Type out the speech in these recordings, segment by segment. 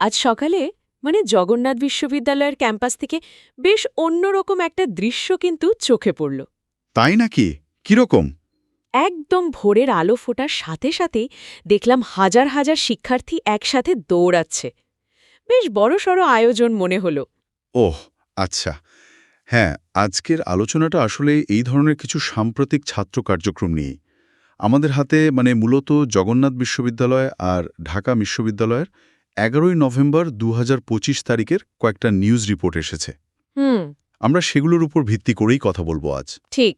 আজ সকালে মানে জগন্নাথ বিশ্ববিদ্যালয়ের ক্যাম্পাস থেকে বেশ অন্যরকম একটা দৃশ্য কিন্তু চোখে পড়ল। তাই নাকি? কীরকম? একদম ভোরের আলো ফোটার সাথে সাথেই দেখলাম হাজার হাজার শিক্ষার্থী একসাথে দৌড়াচ্ছে। বেশ বড়সড় আয়োজন মনে হলো। ওহ আচ্ছা। হ্যাঁ আজকের আলোচনাটা আসলে এই ধরনের কিছু সাম্প্রতিক ছাত্র কার্যক্রম নিয়ে আমাদের হাতে মানে মূলত জগন্নাথ বিশ্ববিদ্যালয় আর ঢাকা বিশ্ববিদ্যালয়ের এগারোই নভেম্বর দুহাজার পঁচিশ তারিখের কয়েকটা নিউজ রিপোর্ট এসেছে। হুম। আমরা সেগুলোর উপর ভিত্তি করেই কথা বলব আজ। ঠিক।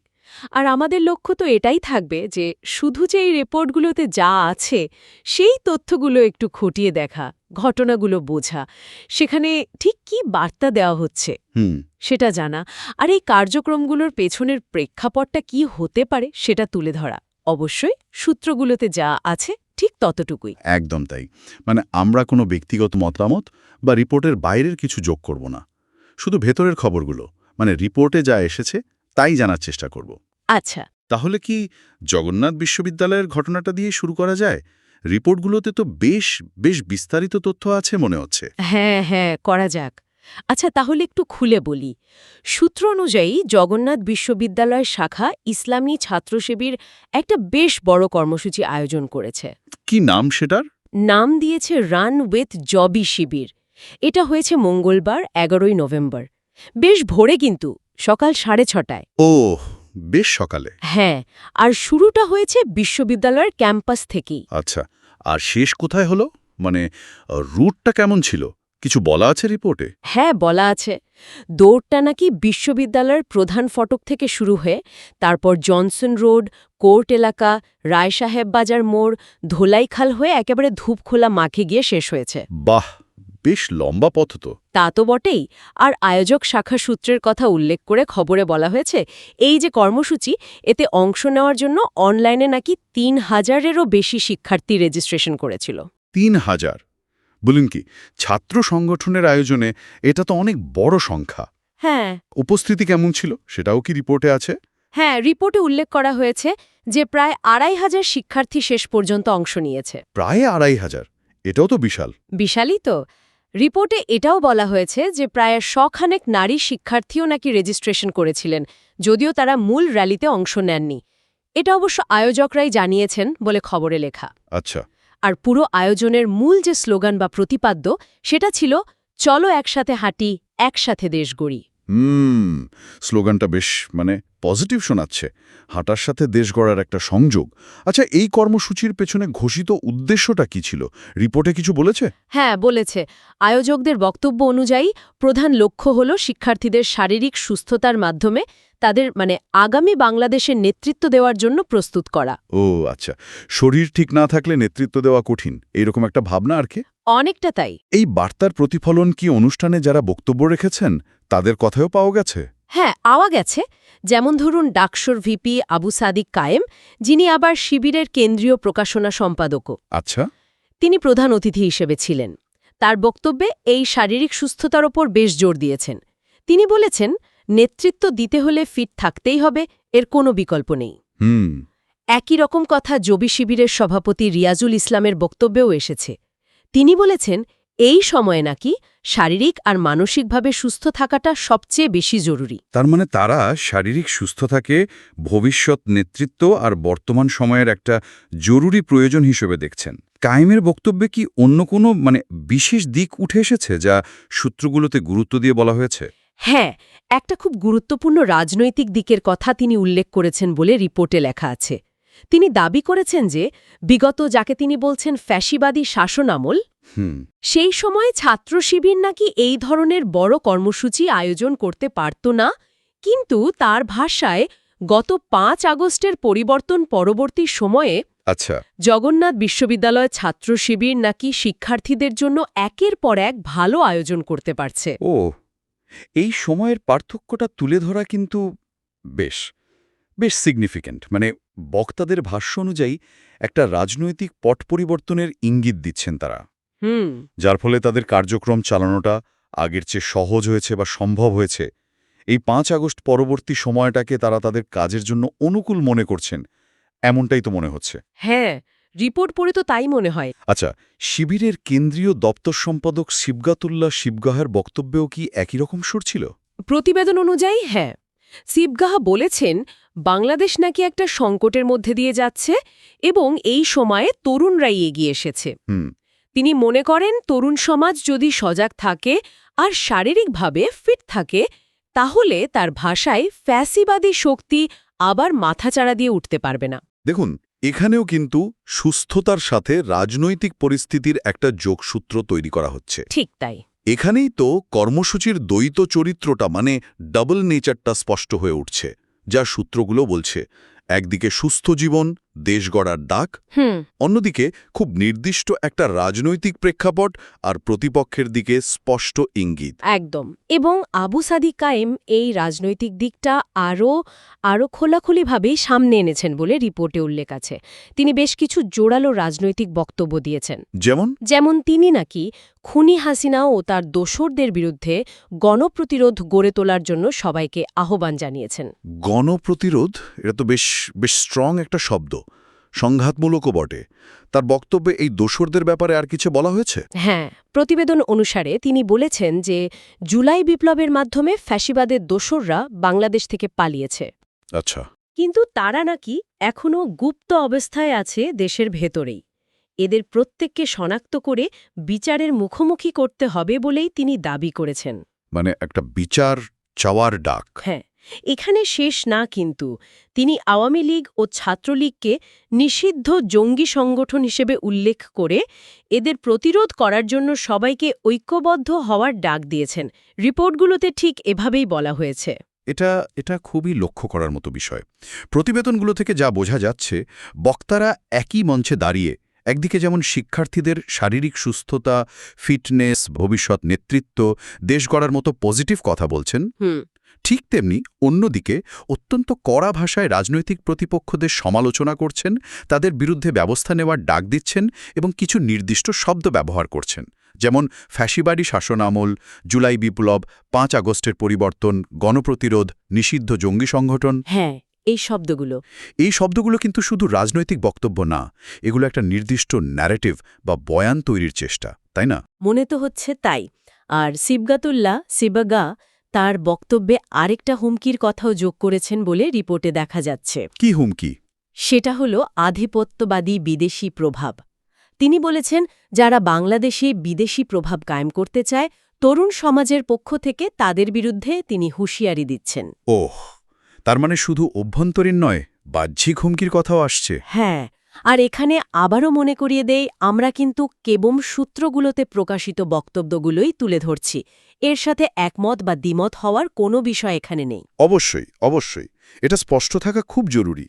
আর আমাদের লক্ষ্য তো এটাই থাকবে যে শুধু যে এই রিপোর্টগুলোতে যা আছে সেই তথ্যগুলো একটু খটিয়ে দেখা ঘটনাগুলো বোঝা। সেখানে ঠিক কি বার্তা দেওয়া হচ্ছে হুম। সেটা জানা। আর এই কার্যক্রমগুলোর পেছনের প্রেক্ষাপটটা কি হতে পারে সেটা তুলে ধরা। অবশ্যই সূত্রগুলোতে যা আছে ঠিক ততটুকুই। একদম তাই। মানে আমরা কোনো ব্যক্তিগত মতামত বা রিপোর্টের বাইরের কিছু যোগ করব না। শুধু ভেতরের খবরগুলো মানে রিপোর্টে যা এসেছে তাই জানার চেষ্টা করব। আচ্ছা। তাহলে কি জগন্নাথ বিশ্ববিদ্যালয়ের ঘটনাটা দিয়ে শুরু করা যায়? রিপোর্টগুলোতে তো বেশ বেশ বিস্তারিত তথ্য আছে মনে হচ্ছে। হ্যাঁ হ্যাঁ করা যাক। আচ্ছা তাহলে একটু খুলে বলি। সূত্র অনুযায়ী জগন্নাথ বিশ্ববিদ্যালয় শাখা ইসলামী ছাত্র শিবির একটা বেশ বড় কর্মসূচি আয়োজন করেছে। কি নাম সেটার? নাম দিয়েছে রান উইথ জবি শিবির। এটা হয়েছে মঙ্গলবার এগারোই নভেম্বর। বেশ ভোরে কিন্তু সকাল সাড়ে ছটায়। ও বেশ সকালে। হ্যাঁ আর শুরুটা হয়েছে বিশ্ববিদ্যালয়ের ক্যাম্পাস থেকেই। আচ্ছা আর শেষ কোথায় হলো? মানে রুটটা কেমন ছিল? কিছু বলা আছে রিপোর্টে? হ্যাঁ বলা আছে। দৌড়টা নাকি বিশ্ববিদ্যালয়ের প্রধান ফটক থেকে শুরু হয়ে তারপর জনসন রোড কোর্ট এলাকা রায়সাহেব বাজার মোড় ধোলাইখাল হয়ে একেবারে ধূপখোলা মাখে গিয়ে শেষ হয়েছে। বাহ! বেশ লম্বা পথ তো। তা তো বটেই। আর আয়োজক শাখা সূত্রের কথা উল্লেখ করে খবরে বলা হয়েছে এই যে কর্মসূচি এতে অংশ নেওয়ার জন্য অনলাইনে নাকি তিন হাজারেরও বেশি শিক্ষার্থী রেজিস্ট্রেশন করেছিল। তিন হাজার? বলুন কি ছাত্র সংগঠনের আয়োজনে এটা তো অনেক বড় সংখ্যা। হ্যাঁ। উপস্থিতি কেমন ছিল সেটাও কি রিপোর্টে আছে? হ্যাঁ রিপোর্টে উল্লেখ করা হয়েছে যে প্রায় আড়াই হাজার শিক্ষার্থী শেষ পর্যন্ত অংশ নিয়েছে। প্রায় আড়াই হাজার? এটাও তো বিশাল। বিশালই তো। রিপোর্টে এটাও বলা হয়েছে যে প্রায় শখানেক নারী শিক্ষার্থীও নাকি রেজিস্ট্রেশন করেছিলেন যদিও তারা মূল র্যালিতে অংশ নেননি। এটা অবশ্য আয়োজকরাই জানিয়েছেন বলে খবরে লেখা। আচ্ছা। আর পুরো আয়োজনের মূল যে স্লোগান বা প্রতিপাদ্য, সেটা ছিল, চলো একসাথে হাঁটি, একসাথে দেশ গড়ি। হুম স্লোগানটা বেশ মানে পজিটিভ শোনাচ্ছে। হাঁটার সাথে দেশ গড়ার একটা সংযোগ। আচ্ছা এই কর্মসূচির পেছনে ঘোষিত উদ্দেশ্যটা কি ছিল? রিপোর্টে কিছু বলেছে? হ্যাঁ বলেছে। আয়োজকদের বক্তব্য অনুযায়ী প্রধান লক্ষ্য হল শিক্ষার্থীদের শারীরিক সুস্থতার মাধ্যমে তাদের মানে আগামী বাংলাদেশের নেতৃত্ব দেওয়ার জন্য প্রস্তুত করা। ও আচ্ছা। শরীর ঠিক না থাকলে নেতৃত্ব দেওয়া কঠিন। এইরকম একটা ভাবনা আর কি? অনেকটা তাই। এই বার্তার প্রতিফলন কি অনুষ্ঠানে যারা বক্তব্য রেখেছেন তাদের কথাও পাওয়া গেছে? হ্যাঁ আওয়া গেছে। যেমন ধরুন ডাকসর ভিপি আবু সাদিক কায়েম যিনি আবার শিবিরের কেন্দ্রীয় প্রকাশনা সম্পাদকও। আচ্ছা। তিনি প্রধান অতিথি হিসেবে ছিলেন। তার বক্তব্যে এই শারীরিক সুস্থতার ওপর বেশ জোর দিয়েছেন। তিনি বলেছেন নেতৃত্ব দিতে হলে ফিট থাকতেই হবে এর কোনো বিকল্প নেই। হুম। একই রকম কথা জবি শিবিরের সভাপতি রিয়াজুল ইসলামের বক্তব্যেও এসেছে। তিনি বলেছেন এই সময়ে নাকি শারীরিক আর মানসিকভাবে সুস্থ থাকাটা সবচেয়ে বেশি জরুরি। তার মানে তারা শারীরিক সুস্থতাকে ভবিষ্যৎ নেতৃত্ব আর বর্তমান সময়ের একটা জরুরি প্রয়োজন হিসেবে দেখছেন। কায়েমের বক্তব্যে কি অন্য কোনো মানে বিশেষ দিক উঠে এসেছে যা সূত্রগুলোতে গুরুত্ব দিয়ে বলা হয়েছে? হ্যাঁ একটা খুব গুরুত্বপূর্ণ রাজনৈতিক দিকের কথা তিনি উল্লেখ করেছেন বলে রিপোর্টে লেখা আছে। তিনি দাবি করেছেন যে বিগত যাকে তিনি বলছেন ফ্যাসিবাদী শাসনামল হুম। সেই সময়ে ছাত্র শিবির নাকি এই ধরনের বড় কর্মসূচি আয়োজন করতে পারত না কিন্তু তার ভাষায় গত পাঁচ আগস্টের পরিবর্তন পরবর্তী সময়ে আচ্ছা। জগন্নাথ বিশ্ববিদ্যালয় ছাত্র শিবির নাকি শিক্ষার্থীদের জন্য একের পর এক ভালো আয়োজন করতে পারছে। ও এই সময়ের পার্থক্যটা তুলে ধরা কিন্তু বেশ। বেশ সিগনিফিক্যান্ট মানে বক্তাদের ভাষ্য অনুযায়ী একটা রাজনৈতিক পট পরিবর্তনের ইঙ্গিত দিচ্ছেন তারা। হুম। যার ফলে তাদের কার্যক্রম চালানোটা আগের চেয়ে সহজ হয়েছে বা সম্ভব হয়েছে। এই পাঁচ আগস্ট পরবর্তী সময়টাকে তারা তাদের কাজের জন্য অনুকূল মনে করছেন এমনটাই তো মনে হচ্ছে। হ্যাঁ রিপোর্ট পড়ে তো তাই মনে হয়। আচ্ছা শিবিরের কেন্দ্রীয় দপ্তর সম্পাদক শিবগাতুল্লাহ শিবগাহের বক্তব্যেও কি একই রকম সুর ছিল? প্রতিবেদন অনুযায়ী হ্যাঁ। সিবগাহা বলেছেন বাংলাদেশ নাকি একটা সংকটের মধ্যে দিয়ে যাচ্ছে এবং এই সময়ে তরুণরাই এগিয়ে এসেছে। তিনি মনে করেন তরুণ সমাজ যদি সজাগ থাকে আর শারীরিকভাবে ফিট থাকে তাহলে তার ভাষায় ফ্যাসিবাদী শক্তি আবার মাথাচাড়া দিয়ে উঠতে পারবে না। দেখুন এখানেও কিন্তু সুস্থতার সাথে রাজনৈতিক পরিস্থিতির একটা যোগসূত্র তৈরি করা হচ্ছে। ঠিক তাই। এখানেই তো কর্মসূচির দ্বৈত চরিত্রটা মানে ডাবল নেচারটা স্পষ্ট হয়ে উঠছে, যা সূত্রগুলো বলছে। একদিকে সুস্থ জীবন দেশ গড়ার ডাক। হুম। অন্যদিকে খুব নির্দিষ্ট একটা রাজনৈতিক প্রেক্ষাপট আর প্রতিপক্ষের দিকে স্পষ্ট ইঙ্গিত। একদম। এবং আবু সাদি কায়েম এই রাজনৈতিক দিকটা আরও আরও খোলাখুলিভাবেই সামনে এনেছেন বলে রিপোর্টে উল্লেখ আছে। তিনি বেশ কিছু জোরালো রাজনৈতিক বক্তব্য দিয়েছেন। যেমন? যেমন তিনি নাকি খুনি হাসিনা ও তার দোসরদের বিরুদ্ধে গণপ্রতিরোধ গড়ে তোলার জন্য সবাইকে আহ্বান জানিয়েছেন। গণপ্রতিরোধ? এটা তো বেশ বেশ স্ট্রং একটা শব্দ। সংঘাতমূলকও বটে। তার বক্তব্যে এই দোসরদের ব্যাপারে আর কিছু বলা হয়েছে? হ্যাঁ প্রতিবেদন অনুসারে তিনি বলেছেন যে জুলাই বিপ্লবের মাধ্যমে ফ্যাসিবাদের দোসররা বাংলাদেশ থেকে পালিয়েছে। আচ্ছা। কিন্তু তারা নাকি এখনও গুপ্ত অবস্থায় আছে দেশের ভেতরেই। এদের প্রত্যেককে শনাক্ত করে বিচারের মুখোমুখি করতে হবে বলেই তিনি দাবি করেছেন। মানে একটা বিচার চাওয়ার ডাক। হ্যাঁ। এখানে শেষ না কিন্তু, তিনি আওয়ামী লীগ ও ছাত্রলীগকে নিষিদ্ধ জঙ্গি সংগঠন হিসেবে উল্লেখ করে এদের প্রতিরোধ করার জন্য সবাইকে ঐক্যবদ্ধ হওয়ার ডাক দিয়েছেন। রিপোর্টগুলোতে ঠিক এভাবেই বলা হয়েছে। এটা এটা খুবই লক্ষ্য করার মতো বিষয়। প্রতিবেদনগুলো থেকে যা বোঝা যাচ্ছে, বক্তারা একই মঞ্চে দাঁড়িয়ে একদিকে যেমন শিক্ষার্থীদের শারীরিক সুস্থতা ফিটনেস ভবিষ্যৎ নেতৃত্ব দেশ গড়ার মতো পজিটিভ কথা বলছেন ঠিক তেমনি অন্যদিকে অত্যন্ত কড়া ভাষায় রাজনৈতিক প্রতিপক্ষদের সমালোচনা করছেন তাদের বিরুদ্ধে ব্যবস্থা নেওয়ার ডাক দিচ্ছেন এবং কিছু নির্দিষ্ট শব্দ ব্যবহার করছেন যেমন ফ্যাসিবাদী শাসনামল জুলাই বিপ্লব পাঁচ আগস্টের পরিবর্তন গণপ্রতিরোধ নিষিদ্ধ জঙ্গি সংগঠন। হ্যাঁ এই শব্দগুলো। এই শব্দগুলো কিন্তু শুধু রাজনৈতিক বক্তব্য না এগুলো একটা নির্দিষ্ট ন্যারেটিভ বা বয়ান তৈরির চেষ্টা তাই না? মনে তো হচ্ছে তাই। আর সিবগাতুল্লাহ সিবাগা তার বক্তব্যে আরেকটা হুমকির কথাও যোগ করেছেন বলে রিপোর্টে দেখা যাচ্ছে। কি হুমকি? সেটা হল আধিপত্যবাদী বিদেশি প্রভাব। তিনি বলেছেন যারা বাংলাদেশে বিদেশি প্রভাব কায়েম করতে চায় তরুণ সমাজের পক্ষ থেকে তাদের বিরুদ্ধে তিনি হুঁশিয়ারি দিচ্ছেন। ওহ! তার মানে শুধু অভ্যন্তরীণ নয় বাহ্যিক হুমকির কথাও আসছে। হ্যাঁ আর এখানে আবারও মনে করিয়ে দেই আমরা কিন্তু কেবম সূত্রগুলোতে প্রকাশিত বক্তব্যগুলোই তুলে ধরছি। এর সাথে একমত বা দ্বিমত হওয়ার কোনো বিষয় এখানে নেই। অবশ্যই অবশ্যই। এটা স্পষ্ট থাকা খুব জরুরি।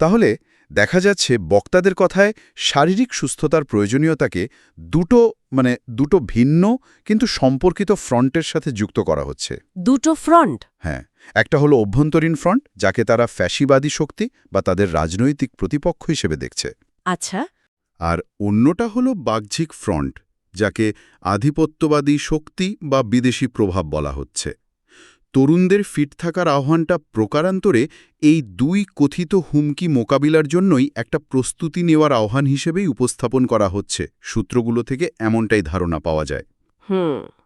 তাহলে দেখা যাচ্ছে বক্তাদের কথায় শারীরিক সুস্থতার প্রয়োজনীয়তাকে দুটো মানে দুটো ভিন্ন কিন্তু সম্পর্কিত ফ্রন্টের সাথে যুক্ত করা হচ্ছে। দুটো ফ্রন্ট? হ্যাঁ। একটা হলো অভ্যন্তরীণ ফ্রন্ট যাকে তারা ফ্যাসিবাদী শক্তি বা তাদের রাজনৈতিক প্রতিপক্ষ হিসেবে দেখছে। আচ্ছা। আর অন্যটা হলো বাহ্যিক ফ্রন্ট যাকে আধিপত্যবাদী শক্তি বা বিদেশি প্রভাব বলা হচ্ছে। তরুণদের ফিট থাকার আহ্বানটা প্রকারান্তরে এই দুই কথিত হুমকি মোকাবিলার জন্যই একটা প্রস্তুতি নেওয়ার আহ্বান হিসেবেই উপস্থাপন করা হচ্ছে। সূত্রগুলো থেকে এমনটাই ধারণা পাওয়া যায়। হুম।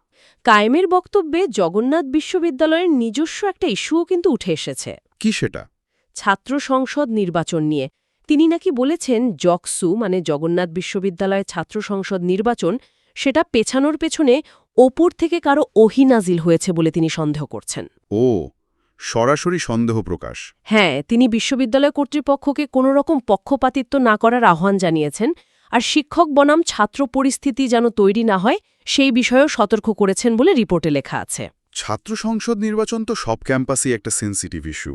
কায়েমের বক্তব্যে জগন্নাথ বিশ্ববিদ্যালয়ের নিজস্ব একটা ইস্যুও কিন্তু উঠে এসেছে। কি সেটা? ছাত্র সংসদ নির্বাচন নিয়ে। তিনি নাকি বলেছেন জকসু মানে জগন্নাথ বিশ্ববিদ্যালয়ের ছাত্র সংসদ নির্বাচন সেটা পেছানোর পেছনে ওপর থেকে কারও ওহিনাজিল হয়েছে বলে তিনি সন্দেহ করছেন। ও সরাসরি সন্দেহ প্রকাশ। হ্যাঁ তিনি বিশ্ববিদ্যালয় কর্তৃপক্ষকে কোনো রকম পক্ষপাতিত্ব না করার আহ্বান জানিয়েছেন আর শিক্ষক বনাম ছাত্র পরিস্থিতি যেন তৈরি না হয় সেই বিষয়েও সতর্ক করেছেন বলে রিপোর্টে লেখা আছে। ছাত্র সংসদ নির্বাচন তো সব ক্যাম্পাসই একটা সেন্সিটিভ ইস্যু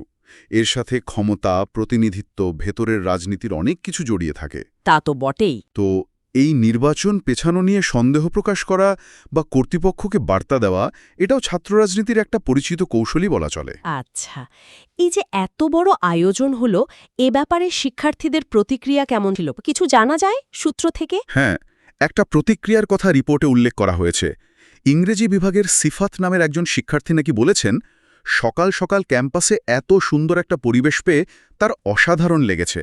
এর সাথে ক্ষমতা প্রতিনিধিত্ব ভেতরের রাজনীতির অনেক কিছু জড়িয়ে থাকে। তা তো বটেই। তো এই নির্বাচন পেছানো নিয়ে সন্দেহ প্রকাশ করা বা কর্তৃপক্ষকে বার্তা দেওয়া এটাও ছাত্র রাজনীতির একটা পরিচিত কৌশলই বলা চলে। আচ্ছা এই যে এত বড় আয়োজন হলো এ ব্যাপারে শিক্ষার্থীদের প্রতিক্রিয়া কেমন ছিল? কিছু জানা যায় সূত্র থেকে? হ্যাঁ একটা প্রতিক্রিয়ার কথা রিপোর্টে উল্লেখ করা হয়েছে। ইংরেজি বিভাগের সিফাত নামের একজন শিক্ষার্থী নাকি বলেছেন সকাল সকাল ক্যাম্পাসে এত সুন্দর একটা পরিবেশ পেয়ে তার অসাধারণ লেগেছে।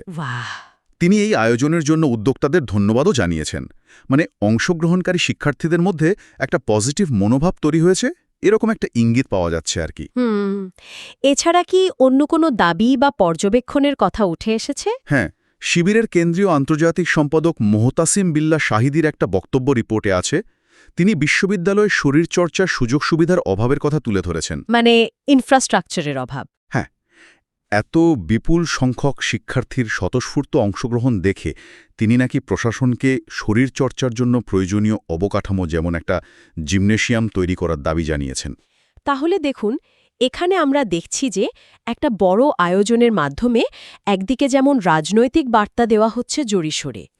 তিনি এই আয়োজনের জন্য উদ্যোক্তাদের ধন্যবাদও জানিয়েছেন। মানে অংশগ্রহণকারী শিক্ষার্থীদের মধ্যে একটা পজিটিভ মনোভাব তৈরি হয়েছে এরকম একটা ইঙ্গিত পাওয়া যাচ্ছে আর কি। হুম। এছাড়া কি অন্য কোনো দাবি বা পর্যবেক্ষণের কথা উঠে এসেছে? হ্যাঁ শিবিরের কেন্দ্রীয় আন্তর্জাতিক সম্পাদক মোহতাসিম বিল্লা শাহিদির একটা বক্তব্য রিপোর্টে আছে। তিনি বিশ্ববিদ্যালয়ে শরীরচর্চার সুযোগ সুবিধার অভাবের কথা তুলে ধরেছেন। মানে ইনফ্রাস্ট্রাকচারের অভাব। হ্যাঁ এত বিপুল সংখ্যক শিক্ষার্থীর স্বতঃস্ফূর্ত অংশগ্রহণ দেখে তিনি নাকি প্রশাসনকে শরীরচর্চার জন্য প্রয়োজনীয় অবকাঠামো যেমন একটা জিমনেশিয়াম তৈরি করার দাবি জানিয়েছেন। তাহলে দেখুন এখানে আমরা দেখছি যে একটা বড় আয়োজনের মাধ্যমে একদিকে যেমন রাজনৈতিক বার্তা দেওয়া হচ্ছে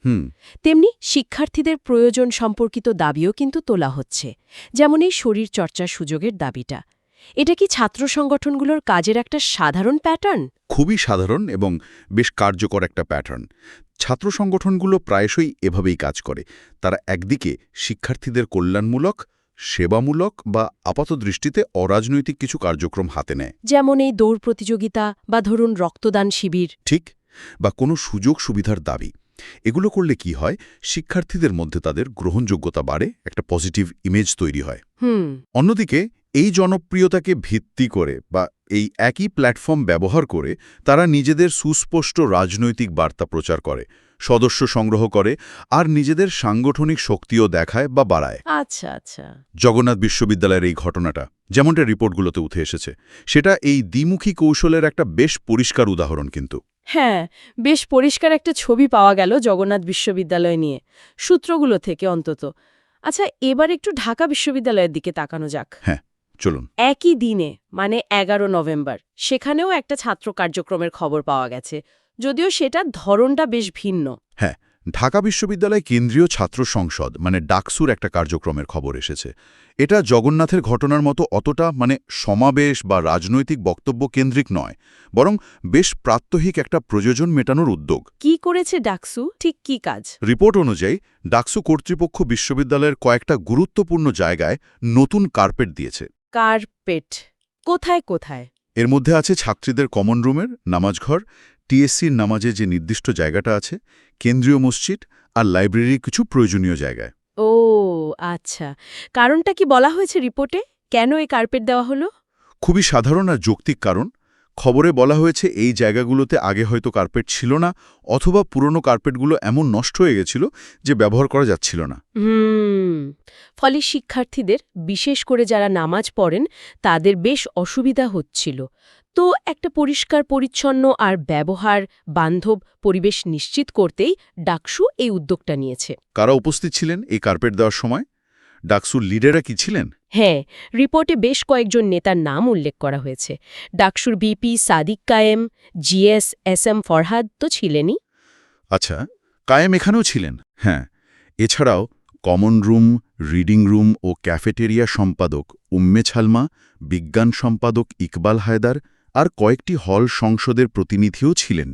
হুম। তেমনি শিক্ষার্থীদের প্রয়োজন সম্পর্কিত দাবিও কিন্তু তোলা হচ্ছে যেমন এই শরীর শরীরচর্চার সুযোগের দাবিটা। এটা কি ছাত্র সংগঠনগুলোর কাজের একটা সাধারণ প্যাটার্ন? খুবই সাধারণ এবং বেশ কার্যকর একটা প্যাটার্ন। ছাত্র সংগঠনগুলো প্রায়শই এভাবেই কাজ করে। তারা একদিকে শিক্ষার্থীদের কল্যাণমূলক সেবামূলক বা আপাতদৃষ্টিতে অরাজনৈতিক কিছু কার্যক্রম হাতে নেয়। যেমন এই দৌড় প্রতিযোগিতা বা ধরুন রক্তদান শিবির। ঠিক বা কোনো সুযোগ সুবিধার দাবি। এগুলো করলে কি হয়? শিক্ষার্থীদের মধ্যে তাদের গ্রহণযোগ্যতা বাড়ে একটা পজিটিভ ইমেজ তৈরি হয়। হুম। অন্যদিকে এই জনপ্রিয়তাকে ভিত্তি করে বা এই একই প্ল্যাটফর্ম ব্যবহার করে তারা নিজেদের সুস্পষ্ট রাজনৈতিক বার্তা প্রচার করে। সদস্য সংগ্রহ করে আর নিজেদের সাংগঠনিক শক্তিও দেখায় বা বাড়ায়। আচ্ছা আচ্ছা। জগন্নাথ বিশ্ববিদ্যালয়ের এই ঘটনাটা যেমনটা রিপোর্টগুলোতে উঠে এসেছে সেটা এই দ্বিমুখী কৌশলের একটা বেশ পরিষ্কার উদাহরণ কিন্তু। হ্যাঁ বেশ পরিষ্কার একটা ছবি পাওয়া গেল জগন্নাথ বিশ্ববিদ্যালয় নিয়ে সূত্রগুলো থেকে অন্তত। আচ্ছা এবার একটু ঢাকা বিশ্ববিদ্যালয়ের দিকে তাকানো যাক। হ্যাঁ চলুন। একই দিনে মানে এগারো নভেম্বর সেখানেও একটা ছাত্র কার্যক্রমের খবর পাওয়া গেছে। যদিও সেটার ধরনটা বেশ ভিন্ন। হ্যাঁ ঢাকা বিশ্ববিদ্যালয় কেন্দ্রীয় ছাত্র সংসদ মানে ডাকসুর একটা কার্যক্রমের খবর এসেছে। এটা জগন্নাথের ঘটনার মতো অতটা মানে সমাবেশ বা রাজনৈতিক বক্তব্য কেন্দ্রিক নয় বরং বেশ প্রাত্যহিক একটা প্রয়োজন মেটানোর উদ্যোগ। কি করেছে ডাকসু? ঠিক কি কাজ? রিপোর্ট অনুযায়ী ডাকসু কর্তৃপক্ষ বিশ্ববিদ্যালয়ের কয়েকটা গুরুত্বপূর্ণ জায়গায় নতুন কার্পেট দিয়েছে। কার্পেট। কোথায় কোথায়? এর মধ্যে আছে ছাত্রীদের কমন রুমের নামাজঘর টিএসসির নামাজে যে নির্দিষ্ট জায়গাটা আছে কেন্দ্রীয় মসজিদ আর লাইব্রেরির কিছু প্রয়োজনীয় জায়গায়। ও আচ্ছা। কারণটা কি বলা হয়েছে রিপোর্টে? কেন এই কার্পেট দেওয়া হলো? খুবই সাধারণ আর যৌক্তিক কারণ। খবরে বলা হয়েছে এই জায়গাগুলোতে আগে হয়তো কার্পেট ছিল না অথবা পুরনো কার্পেটগুলো এমন নষ্ট হয়ে গেছিল যে ব্যবহার করা যাচ্ছিল না। ফলে শিক্ষার্থীদের বিশেষ করে যারা নামাজ পড়েন তাদের বেশ অসুবিধা হচ্ছিল। তো একটা পরিষ্কার পরিচ্ছন্ন আর ব্যবহার বান্ধব পরিবেশ নিশ্চিত করতেই ডাকসু এই উদ্যোগটা নিয়েছে। কারা উপস্থিত ছিলেন এই কার্পেট দেওয়ার সময়? ডাকসুর লিডাররা কি ছিলেন? হ্যাঁ রিপোর্টে বেশ কয়েকজন নেতার নাম উল্লেখ করা হয়েছে। ডাকসুর বিপি সাদিক কায়েম জিএস এস এম ফরহাদ তো ছিলেনই। আচ্ছা কায়েম এখানেও ছিলেন? হ্যাঁ এছাড়াও কমন রুম রিডিং রুম ও ক্যাফেটেরিয়া সম্পাদক উম্মে ছালমা বিজ্ঞান সম্পাদক ইকবাল হায়দার আর কয়েকটি হল সংসদের প্রতিনিধিও ছিলেন।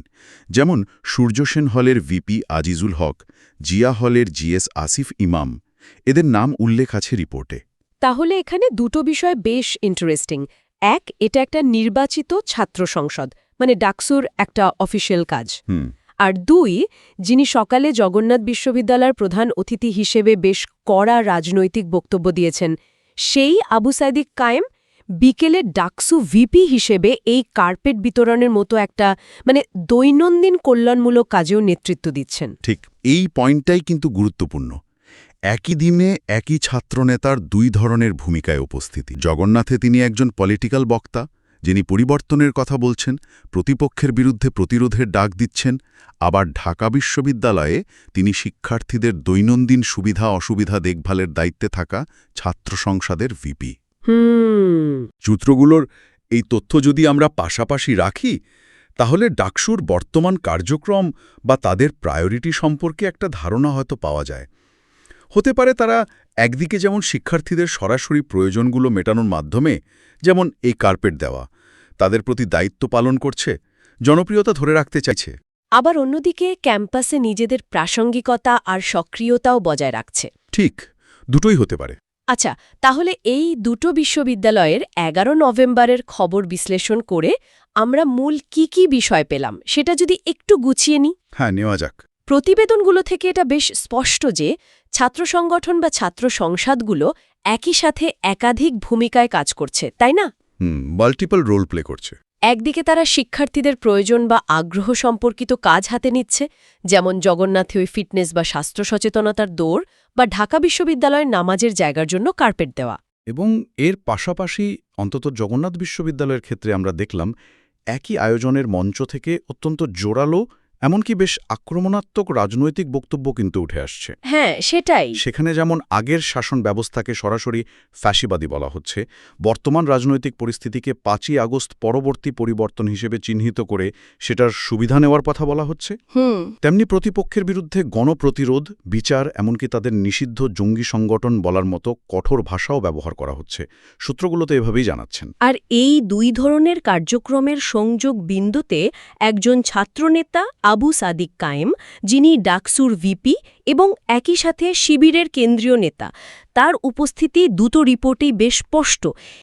যেমন সূর্যসেন হলের ভিপি আজিজুল হক জিয়া হলের জিএস আসিফ ইমাম এদের নাম উল্লেখ আছে রিপোর্টে। তাহলে এখানে দুটো বিষয় বেশ ইন্টারেস্টিং এক এটা একটা নির্বাচিত ছাত্র সংসদ মানে ডাকসুর একটা অফিসিয়াল কাজ। আর দুই যিনি সকালে জগন্নাথ বিশ্ববিদ্যালয়ের প্রধান অতিথি হিসেবে বেশ কড়া রাজনৈতিক বক্তব্য দিয়েছেন সেই আবু সাইদিক কায়েম বিকেলে ডাকসু ভিপি হিসেবে এই কার্পেট বিতরণের মতো একটা মানে দৈনন্দিন কল্যাণমূলক কাজেও নেতৃত্ব দিচ্ছেন। ঠিক এই পয়েন্টটাই কিন্তু গুরুত্বপূর্ণ। একই দিনে একই ছাত্রনেতার দুই ধরনের ভূমিকায় উপস্থিতি। জগন্নাথে তিনি একজন পলিটিক্যাল বক্তা যিনি পরিবর্তনের কথা বলছেন প্রতিপক্ষের বিরুদ্ধে প্রতিরোধের ডাক দিচ্ছেন আবার ঢাকা বিশ্ববিদ্যালয়ে তিনি শিক্ষার্থীদের দৈনন্দিন সুবিধা অসুবিধা দেখভালের দায়িত্বে থাকা ছাত্র সংসদের ভিপি। সূত্রগুলোর এই তথ্য যদি আমরা পাশাপাশি রাখি তাহলে ডাকসুর বর্তমান কার্যক্রম বা তাদের প্রায়োরিটি সম্পর্কে একটা ধারণা হয়তো পাওয়া যায়। হতে পারে তারা একদিকে যেমন শিক্ষার্থীদের সরাসরি প্রয়োজনগুলো মেটানোর মাধ্যমে যেমন এই কার্পেট দেওয়া তাদের প্রতি দায়িত্ব পালন করছে জনপ্রিয়তা ধরে রাখতে চাইছে। আবার অন্যদিকে ক্যাম্পাসে নিজেদের প্রাসঙ্গিকতা আর সক্রিয়তাও বজায় রাখছে। ঠিক দুটোই হতে পারে। আচ্ছা তাহলে এই দুটো বিশ্ববিদ্যালয়ের এগারো নভেম্বরের খবর বিশ্লেষণ করে আমরা মূল কি কি বিষয় পেলাম সেটা যদি একটু গুছিয়ে নিই। হ্যাঁ নেওয়া যাক। প্রতিবেদনগুলো থেকে এটা বেশ স্পষ্ট যে ছাত্র সংগঠন বা ছাত্র সংসদগুলো একই সাথে একাধিক ভূমিকায় কাজ করছে তাই না? মাল্টিপল রোল প্লে করছে। একদিকে তারা শিক্ষার্থীদের প্রয়োজন বা আগ্রহ সম্পর্কিত কাজ হাতে নিচ্ছে যেমন জগন্নাথে ওই ফিটনেস বা স্বাস্থ্য সচেতনতার দৌড় বা ঢাকা বিশ্ববিদ্যালয়ের নামাজের জায়গার জন্য কার্পেট দেওয়া। এবং এর পাশাপাশি অন্তত জগন্নাথ বিশ্ববিদ্যালয়ের ক্ষেত্রে আমরা দেখলাম একই আয়োজনের মঞ্চ থেকে অত্যন্ত জোরালো এমনকি বেশ আক্রমণাত্মক রাজনৈতিক বক্তব্য কিন্তু উঠে আসছে। হ্যাঁ সেটাই। সেখানে যেমন আগের শাসন ব্যবস্থাকে সরাসরি ফ্যাসিবাদী বলা হচ্ছে বর্তমান রাজনৈতিক পরিস্থিতিকে পাঁচই আগস্ট পরবর্তী পরিবর্তন হিসেবে চিহ্নিত করে সেটার সুবিধা নেওয়ার কথা বলা হচ্ছে। তেমনি প্রতিপক্ষের বিরুদ্ধে গণপ্রতিরোধ বিচার এমনকি তাদের নিষিদ্ধ জঙ্গি সংগঠন বলার মতো কঠোর ভাষাও ব্যবহার করা হচ্ছে। সূত্রগুলো তো এভাবেই জানাচ্ছেন। আর এই দুই ধরনের কার্যক্রমের সংযোগ বিন্দুতে একজন ছাত্রনেতা আবু সাদিক কায়েম, যিনি ডাকসুর ভিপি এবং একই সাথে শিবিরের কেন্দ্রীয় নেতা। তার উপস্থিতি দুটো রিপোর্টেই বেশ স্পষ্ট।